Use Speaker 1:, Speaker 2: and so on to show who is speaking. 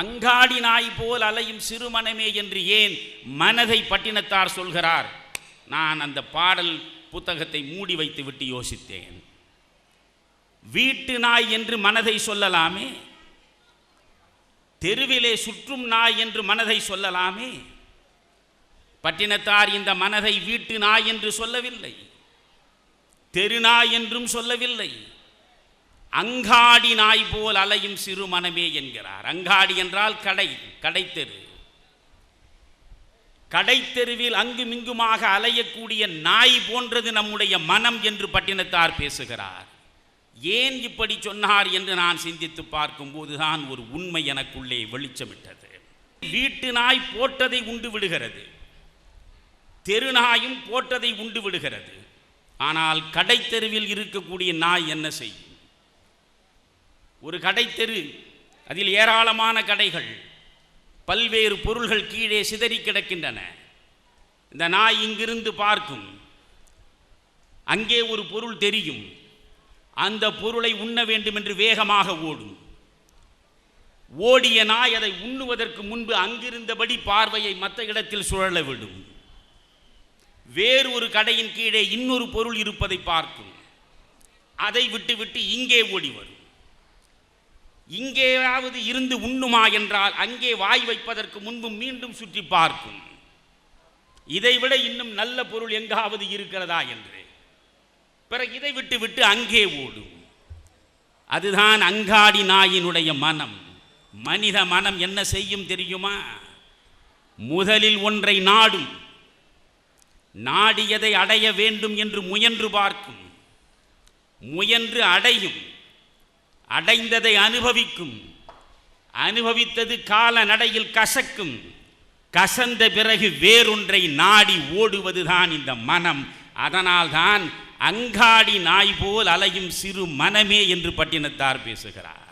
Speaker 1: அங்காடி நாய் போல் அலையும் சிறுமனமே என்று ஏன் மனதை பட்டினத்தார் சொல்கிறார்? நான் அந்த பாடல் புத்தகத்தை மூடி வைத்து விட்டு யோசித்தேன். வீட்டு நாய் என்று மனதை சொல்லலாமே? தெருவிலே சுற்றும் நாய் என்று மனதை சொல்லலாமே? பட்டினத்தார் இந்த மனதை வீட்டு நாய் என்று சொல்லவில்லை. தெருநாய் என்றும் சொல்லவில்லை. அங்காடி நாய் போல் அலையும் சிறு மனமே என்கிறார். அங்காடி என்றால் கடை கடைத்தெரு கடைத்தெருவில் அங்குமிங்குமாக அலையக்கூடிய நாய் போன்றது நம்முடைய மனம் என்று பட்டினத்தார் பேசுகிறார். ஏன் இப்படி சொன்னார் என்று நான் சிந்தித்து பார்க்கும்போது தான் ஒரு உண்மை எனக்குள்ளே வெளிச்சமிட்டது. வீட்டு நாய் போட்டதை உண்டு விடுகிறது. தெருநாயும் போட்டதை உண்டு விடுகிறது. ஆனால் கடைத்தெருவில் இருக்கக்கூடிய நாய் என்ன செய்யும்? ஒரு கடை தெரு அதில் ஏராளமான கடைகள் பல்வேறு பொருள்கள் கீழே சிதறி கிடக்கின்றன. இந்த நாய் இங்கிருந்து பார்க்கும். அங்கே ஒரு பொருள் தெரியும். அந்த பொருளை உண்ண வேண்டும் என்று வேகமாக ஓடும். ஓடிய நாய் அதை உண்ணுவதற்கு முன்பு அங்கிருந்தபடி பார்வையை மற்ற இடத்தில் சுழல விடும் வேறு ஒரு கடையின் கீழே இன்னொரு பொருள் இருப்பதை பார்க்கும். அதை விட்டுவிட்டு இங்கே ஓடி வரும். இங்கேயாவது இருந்து உண்ணுமா என்றால் அங்கே வாய் வைப்பதற்கு முன்பு மீண்டும் சுற்றி பார்க்கும். இதைவிட இன்னும் நல்ல பொருள் எங்காவது இருக்கிறதா என்று. பிறகு இதை விட்டு விட்டு அங்கே ஓடும். அதுதான் அங்காடி நாயினுடைய மனம். மனித மனம் என்ன செய்யும் தெரியுமா? முதலில் ஒன்றை நாடும். நாடியதை அடைய வேண்டும் என்று முயன்று பார்க்கும். முயன்று அடையும். அடைந்ததை அனுபவிக்கும். அனுபவித்தது கால நடையில் கசக்கும். கசந்த பிறகு வேறொன்றை நாடி ஓடுவதுதான் இந்த மனம். அதனால்தான் அங்காடி நாய் போல் அலையும் சிறு மனமே என்று பட்டினத்தார் பேசுகிறார்.